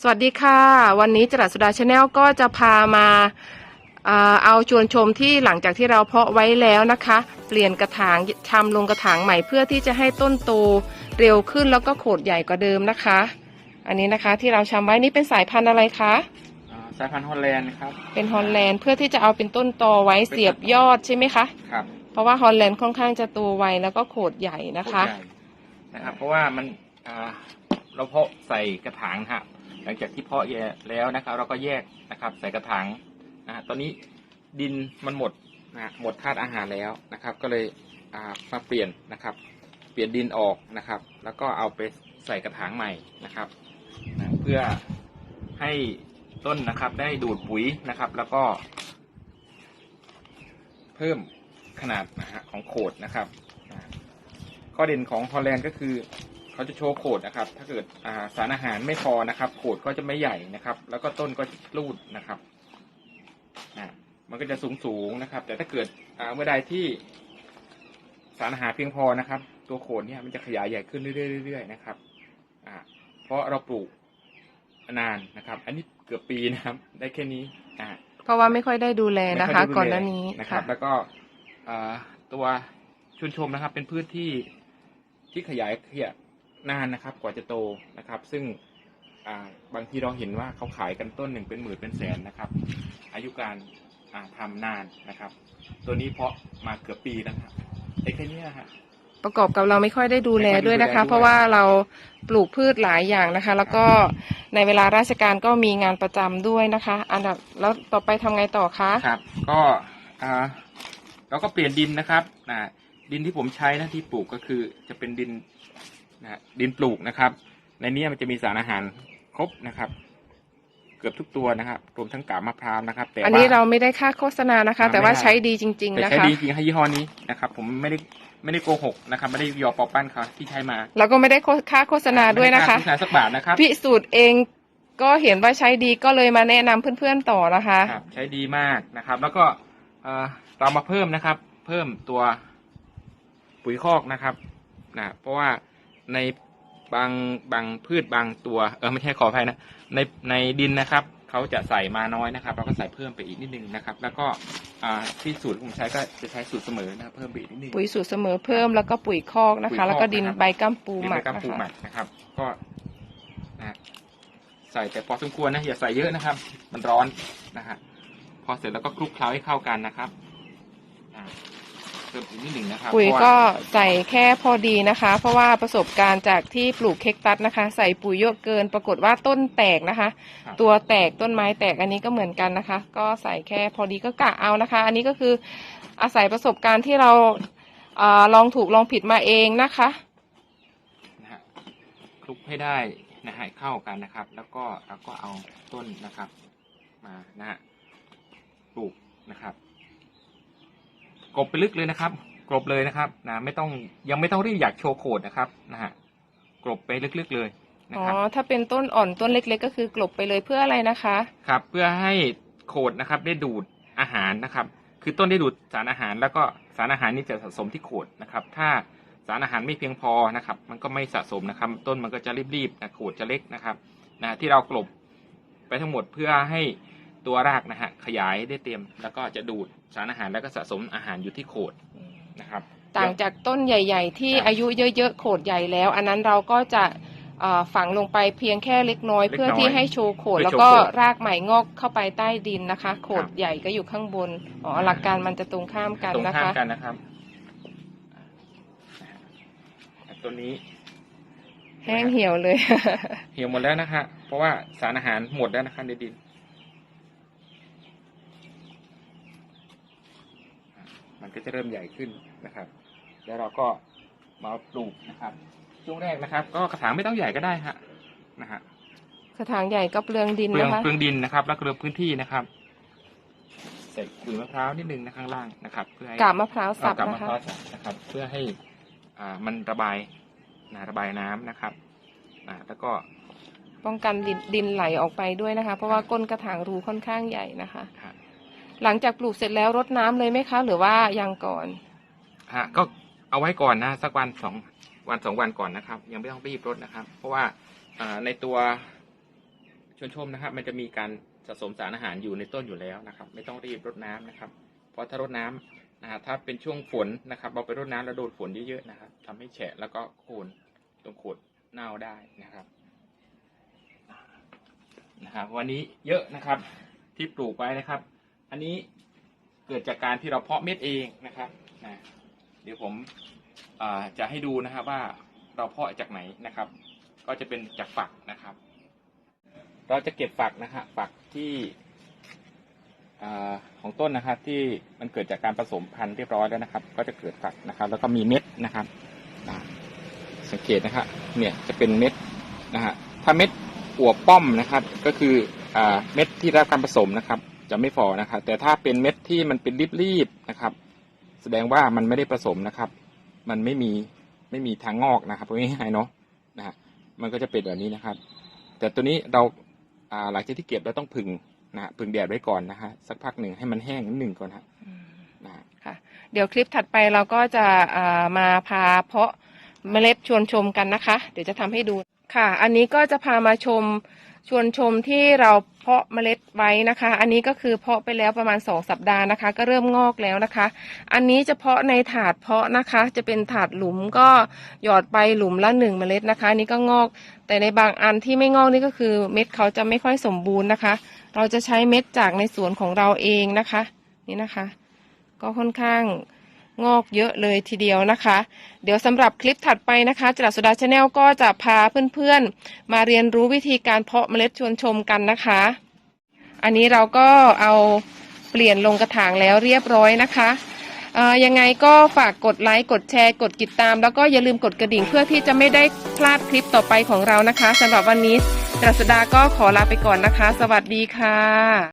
สวัสดีค่ะ วันนี้จรัสสุดาชาแนลก็จะพามาเอ่อเอาชวนชมที่หลังจากที่เราเพาะไว้แล้วนะคะ เปลี่ยนกระถางชำลงกระถางใหม่เพื่อที่จะให้ต้นโตเร็วขึ้นแล้วก็โขดใหญ่กว่าเดิมนะคะ อันนี้นะคะที่เราชำไว้นี่เป็นสายพันธุ์อะไรคะอ่าสายพันธุ์ฮอลแลนด์ครับเป็นฮอลแลนด์เพื่อที่จะเอาเป็นต้นตอไว้เสียบยอดใช่ไหมคะครับเพราะว่าฮอลแลนด์ค่อนข้างจะโตไวแล้วก็โขดใหญ่นะคะใหญ่นะครับเพราะว่ามันอ่าเราเพาะใส่กระถางฮะ หลังจากที่เพาะแย่แล้วนะครับ เราก็แยกนะครับ ใส่กระถางนะฮะตอนนี้ดินมันหมดนะฮะหมดธาตุอาหารแล้วนะครับ ก็เลยมาเปลี่ยนนะครับ เปลี่ยนดินออกนะครับ แล้วก็เอาไปใส่กระถางใหม่นะครับนะเพื่อให้ต้นนะครับ ได้ดูดปุ๋ยนะครับ แล้วก็ เพิ่มขนาดนะฮะของโขดนะครับข้อเด่นของฮอลแลนด์ก็คือ เขาจะโชว์โขดนะครับ ถ้าเกิดอ่าสารอาหารไม่พอนะครับ โขดก็จะไม่ใหญ่นะครับ แล้วก็ต้นก็จะรูดนะครับอ่ามันก็จะสูงสูงๆนะครับ แต่ถ้าเกิดอ่าเมื่อใดที่สารอาหารเพียงพอนะครับ ตัวโขดเนี่ยมันจะขยายใหญ่ขึ้นเรื่อยๆเรื่อยๆนะครับอ่าเพราะเราปลูกนานนะครับ อันนี้เกือบปีนะครับ ได้แค่นี้อ่าเพราะว่าไม่ค่อยได้ดูแลนะไม่คะอยได้ดูก่อนหแลน้านี้นะครับค่ะแล้วก็อ่าตัวชุนชมนะครับ เป็นพืชที่ที่ขยายขยะ นานนะครับกว่าจะโตนะครับ ซึ่งอ่าบางทีเราเห็นว่าเขาขายกันต้นหนึ่งเป็นหมื่นเป็นแสนนะครับ อายุการอ่าทำนานนะครับ ตัวนี้เพาะมาเกือบปีแล้วครับไอ้แค่เนี้ยฮะประกอบกับเราไม่ค่อยได้ดูแลไม่ค่อยได้ด้วยนะคะดูแลด้วยเพราะว่าเราปลูกพืชหลายอย่างนะคะ แล้วก็ในเวลาราชการก็มีงานประจำด้วยนะคะ อันดับแล้วต่อไปทำไงต่อคะครับ ก็อ่าเราก็เปลี่ยนดินนะครับอ่าดินที่ผมใช้นะที่ปลูกก็คือจะเป็นดิน นะฮะดินปลูกนะครับ ในนี้มันจะมีสารอาหารครบนะครับ เกือบทุกตัวนะครับรวมทั้งกาบมะพร้าวนะครับ แต่อันว่านี้เราไม่ได้ค่าโฆษณานะคะอ่าแต่ว่าไม่ได้ใช้ดีจริงๆแต่นะใช้คะดีจริงให้ยี่ห้อนี้นะครับ ผมไม่ได้ไม่ได้โกหกนะครับไม่ได้ยอปอปั้นเขาที่ใช้มาแล้วก็ไม่ได้ค่าโฆษณาด้วยนะคะไม่ได้าโฆษณาสักบาทนะครับพิสูจน์เองก็เห็นว่าใช้ดีก็เลยมาแนะนำเพื่อนๆต่อนะคะครับใช้ดีมากนะครับ แล้วก็เอ่อเรามาเพิ่มนะครับ เพิ่มตัวปุ๋ยคอกนะครับนะเพราะว่า ในบางบางพืชบางตัว เออไม่ใช่ขออภัยนะ ในในดินนะครับเขาจะใส่มาน้อยนะครับ เราก็ใส่เพิ่มไปอีกนิดนึงนะครับ แล้วก็อ่าที่สูตรผมใช้ก็จะใช้สูตรเสมอนะครับเพิ่มไปอีกนิดนึงปุ๋ยสูตรเสมอเพิ่มแล้วก็ปุ๋ยคอกนะปุ๋ยคคะอกแล้วก็ดินนะครับใบกัมปูดินหมัใบกกัมนะปูหมัคะกนะครับ ก็นะใส่แต่พอสมควรนะอย่าใส่เยอะนะครับ มันร้อนนะฮะพอเสร็จแล้วก็คลุกเคล้าให้เข้ากันนะครับอ่าเติมอีกนิดหนึ่งนะครับปุ๋ยเพราะก็ว่าใส่แค่พอดีนะคะ เพราะว่าประสบการณ์จากที่ปลูกเค้กตัดนะคะ ใส่ปุ๋ยเยอะเกิน ปรากฏว่าต้นแตกนะคะครับตัวแตกต้นไม้แตกอันนี้ก็เหมือนกันนะคะ ก็ใส่แค่พอดีก็กะเอานะคะ อันนี้ก็คืออาศัยประสบการณ์ที่เราเออลองถูกลองผิดมาเองนะคะนะฮะคลุกให้ได้นะฮะให้เข้ากันนะครับ แล้วก็เราก็เอาต้นนะครับ มานะฮะปลูกนะครับ กลบไปลึกเลยนะครับ กลบเลยนะครับนะไม่ต้องยังไม่ต้องรีบอยากโชว์โขดนะครับนะฮะกลบไปลึกๆเลยนะอ๋อครับถ้าเป็นต้นอ่อนต้นเล็กๆ ก็คือกลบไปเลยเพื่ออะไรนะคะ ครับ เพื่อให้โขดนะครับได้ดูดอาหารนะครับ คือต้นได้ดูดสารอาหาร แล้วก็สารอาหารนี่จะสะสมที่โขดนะครับ ถ้าสารอาหารไม่เพียงพอนะครับ มันก็ไม่สะสมนะครับ ต้นมันก็จะรีบๆนะโขดจะเล็กนะครับนะที่เรากลบไปทั้งหมดเพื่อให้ ตัวรากนะฮะขยายได้เต็มแล้วก็จะดูดสารอาหารแล้วก็สะสมอาหารอยู่ที่โขดนะครับ ต่างจากต้นใหญ่ ๆ ที่ครับอายุเยอะๆโขดใหญ่แล้ว อันนั้นเราก็จะเอ่อฝังลงไปเพียงแค่เล็กน้อยเล็กน้อยเพื่อที่ให้โชว์โขดเพื่อแล้วโชว์ก็โขดรากใหม่งอกเข้าไปใต้ดินนะคะ โขดครับใหญ่ก็อยู่ข้างบนอ๋อหลักการมันจะตรงข้ามกันตรงนะข้ามคะกันนะครับอ่าตัวนี้แห้งเหี่ยวเลย เหี่ยวหมดแล้วนะฮะเพราะว่าสารอาหารหมดแล้วนะครับในดิน มัน ก็จะเริ่มใหญ่ขึ้นนะครับ แล้วเราก็มาปลูกนะครับ ช่วงแรกนะครับ ก็กระถางไม่ต้องใหญ่ก็ได้ฮะนะฮะกระถางใหญ่ก็เปลืองดินเปลืองนะคะ เปลืองดินนะครับ แล้วก็เปลืองพื้นที่นะครับ ใส่ขุยมะพร้าวนิดนึงนะข้างล่างนะครับเพื่อให้กาบมะพร้าวสับเอากาบนะมะคะพร้าวสับนะครับ เพื่อให้อ่ามันระบายนะระบายน้ำนะครับอ่าแล้วก็ ป้องกันดินดินไหลออกไปด้วยนะคะ เพราะว่าก้นกระถางรูค่อนข้างใหญ่นะคะฮะ หลังจากปลูกเสร็จแล้วรดน้ำเลยไหมคะ หรือว่ายังก่อน ฮะก็เอาไว้ก่อนนะสักวันสองวันสองวันก่อนนะครับ ยังไม่ต้องรีบรดนะครับ เพราะว่าอ่าในตัวชวนชมนะครับ มันจะมีการสะสมสารอาหารอยู่ในต้นอยู่แล้วนะครับ ไม่ต้องรีบรดน้ำนะครับ เพราะถ้ารดน้ำนะฮะถ้าเป็นช่วงฝนนะครับเราไปรดน้ำแล้วโดนฝนเยอะๆนะครับทำให้แฉะแล้วก็โคนตรงโคนเน่าได้นะครับนะครับ วันนี้เยอะนะครับที่ปลูกไว้นะครับ อันนี้เกิดจากการที่เราเพาะเม็ดเองนะครับนะเดี๋ยวผมจะให้ดูนะครับว่าเราเพาะจากไหนนะครับ ก็จะเป็นจากฝักนะครับ เราจะเก็บฝักนะฮะฝักที่ของต้นนะครับที่มันเกิดจากการผสมพันธุ์เรียบร้อยแล้วนะครับ ก็จะเกิดฝักนะครับ แล้วก็มีเม็ดนะครับสังเกตนะครับเนี่ยจะเป็นเม็ดนะฮะถ้าเม็ดอวบป้อมนะครับ ก็คืออเม็ดที่ได้รับการผสมนะครับ จะไม่ฟอนะครับ แต่ถ้าเป็นเม็ดที่มันเป็นรีบๆนะครับ แสดงว่ามันไม่ได้ผสมนะครับ มันไม่มีไม่มีทางงอกนะครับพูดง่ายๆเนาะนะฮะมันก็จะเป็นแบบนี้นะครับ แต่ตัวนี้เราอ่าหลังจากที่เก็บเราต้องผึ่งนะฮะผึ่งแดดไว้ก่อนนะฮะสักพักหนึ่งให้มันแห้งนิดหนึ่งก่อนฮะนะฮะเดี๋ยวคลิปถัดไปเราก็จะอ่ามาพาเพาะ เมล็ดชวนชมกันนะคะ เดี๋ยวจะทำให้ดูค่ะ อันนี้ก็จะพามาชมชวนชมที่เราเพาะเมล็ดไว้นะคะ อันนี้ก็คือเพาะไปแล้วประมาณสองสัปดาห์นะคะ ก็เริ่มงอกแล้วนะคะ อันนี้จะเพาะในถาดเพาะนะคะ จะเป็นถาดหลุมก็หยอดไปหลุมละหนึ่งเมล็ดนะคะอันนี้ก็งอก แต่ในบางอันที่ไม่งอกนี่ก็คือเม็ดเขาจะไม่ค่อยสมบูรณ์นะคะ เราจะใช้เม็ดจากในสวนของเราเองนะคะ นี่นะคะ ก็ค่อนข้าง งอกเยอะเลยทีเดียวนะคะ เดี๋ยวสำหรับคลิปถัดไปนะคะจรัสดาชาแนลก็จะพาเพื่อนๆ มาเรียนรู้วิธีการเพาะเมล็ดชวนชมกันนะคะ อันนี้เราก็เอาเปลี่ยนลงกระถางแล้วเรียบร้อยนะคะยังไงก็ฝากกดไลค์กดแชร์ กดติดตาม แล้วก็อย่าลืมกดกระดิ่งเพื่อที่จะไม่ได้พลาดคลิปต่อไปของเรานะคะสำหรับวันนี้จรัสดาก็ขอลาไปก่อนนะคะ สวัสดีค่ะ